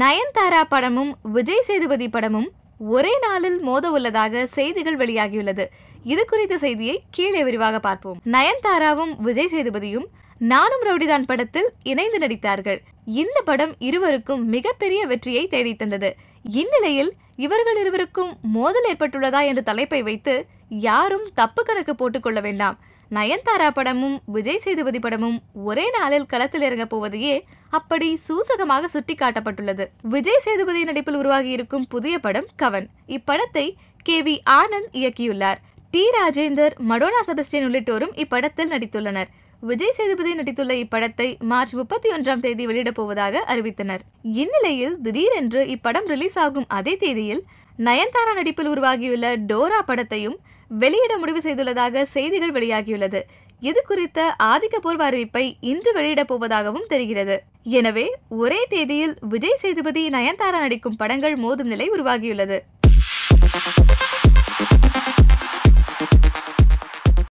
நயன்தாரா படமும் விஜய் சேதுபதி படமும் ஒரே நாளில் மோத உள்ளதாக செய்திகள் வெளியாகியுள்ளது. இது குறித்த செய்தியை கீழே விரிவாக பார்ப்போம். நயன்தாராவும் விஜய் சேதுபதியும் நானும் ரவுடிதான் படத்தில் இணைந்து நடித்தார்கள். இந்த படம் இருவருக்கும் மிகப்பெரிய வெற்றியை தேடித்தந்தது. இந்நிலையில் இவர்கள் இருவருக்கும் மோதல் ஏற்பட்டுள்ளதா என்ற தலைப்பை வைத்து யாரும் தப்பு கணக்கு போட்டுக்கொள்ள வேண்டாம். நயன்தாரா படமும் விஜய் சேதுபதி படமும் ஒரே நாளில் களத்தில் இறங்க போவதையே அப்படி சூசகமாக சுட்டிக்காட்டப்பட்டுள்ளது. விஜய் சேதுபதி நடிப்பில் உருவாகி இருக்கும் புதிய படம் கவன். இப்படத்தை கே வி ஆனந்த் இயக்கியுள்ளார். டி ராஜேந்தர் மடோனா செபஸ்டியன் உள்ளிட்டோரும் இப்படத்தில் நடித்துள்ளனர். விஜய் சேதுபதி நடித்துள்ள இப்படத்தை மார்ச் முப்பத்தி ஒன்றாம் தேதி வெளியிடப் போவதாக அறிவித்தனர். இந்நிலையில் திடீரென்று இப்படம் ரிலீஸ் ஆகும் அதே தேதியில் நயன்தாரா நடிப்பில் உருவாகியுள்ள டோரா படத்தையும் வெளியிட முடிவு செய்துள்ளதாக செய்திகள் வெளியாகியுள்ளது. இது குறித்த ஆதிக்கபூர்வ அறிவிப்பை இன்று வெளியிடப் போவதாகவும் தெரிகிறது. எனவே ஒரே தேதியில் விஜய் சேதுபதி நயன்தாரா நடிக்கும் படங்கள் மோதும் நிலை உருவாகியுள்ளது.